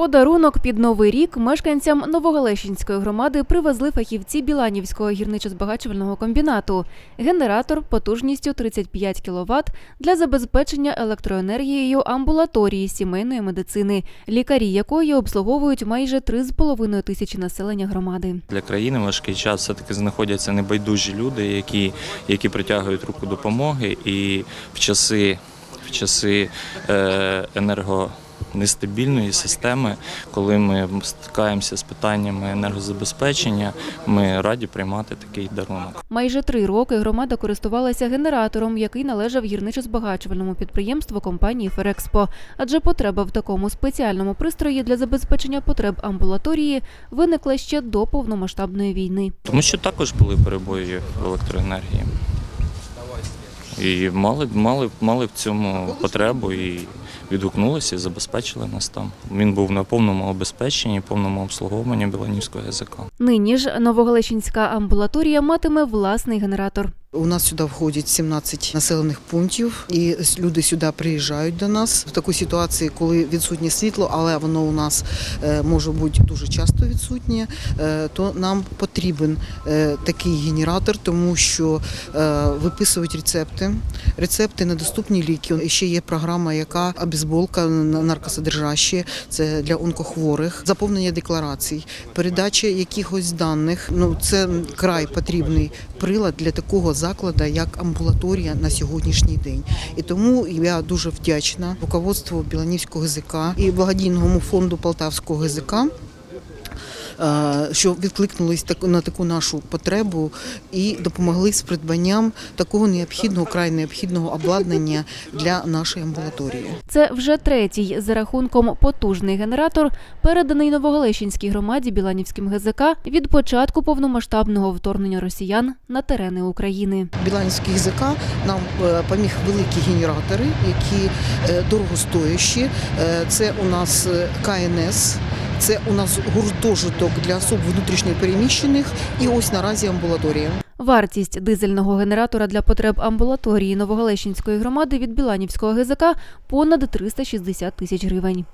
Подарунок під новий рік мешканцям Новогалещинської громади привезли фахівці Біланівського гірничо-збагачувального комбінату. Генератор потужністю 35 кВт для забезпечення електроенергією амбулаторії сімейної медицини, лікарі якої обслуговують майже 3,5 тисячі населення громади. Для країни важкий час все-таки знаходяться небайдужі люди, які, які притягують руку допомоги, і в часи, в часи е, енергонестабільної системи, коли ми стикаємося з питаннями енергозабезпечення, ми раді приймати такий дарунок. Майже три роки громада користувалася генератором, який належав гірничо-збагачувальному підприємству компанії Ферекспо. Адже потреба в такому спеціальному пристрої для забезпечення потреб амбулаторії виникла ще до повномасштабної війни. Тому що також були перебої в електроенергії. І мали, мали, мали в цьому потребу і відгукнулися і забезпечили нас там. Він був на повному обезпеченні, повному обслуговуванні Біланівського язика. Нині ж Новогалещинська амбулаторія матиме власний генератор. У нас сюди входять 17 населених пунктів, і люди сюди приїжджають до нас в таку ситуацію, коли відсутнє світло, але воно у нас е, може бути дуже часто відсутнє. е, То нам потрібен е, такий генератор, тому що виписують рецепти. Рецепти на доступні ліки. Ще є програма, яка обезболка на- наркосодержащі, це для онкохворих, заповнення декларацій, передача якихось даних. Ну це край потрібний прилад для такого закладу, як амбулаторія на сьогоднішній день. І тому я дуже вдячна руководству Біланівського ГЗК і благодійному фонду Полтавського ГЗК. Е, Що відкликнулись так- на таку нашу потребу і допомогли з придбанням такого необхідного, край необхідного обладнання для нашої амбулаторії. Це вже третій за рахунком потужний генератор, переданий Новогалещинській громаді Біланівським ГЗК від початку повномасштабного вторгнення росіян на терени України. Біланський ГЗК нам е, поміг великі генератори, які е, дорогостоящі. Це у нас КНС, це у нас гуртожиток для особ внутрішньо переміщених і ось наразі амбулаторія. Вартість дизельного генератора для потреб амбулаторії Новогалещенської громади від Біланівського ГЗК понад 360 тисяч гривень.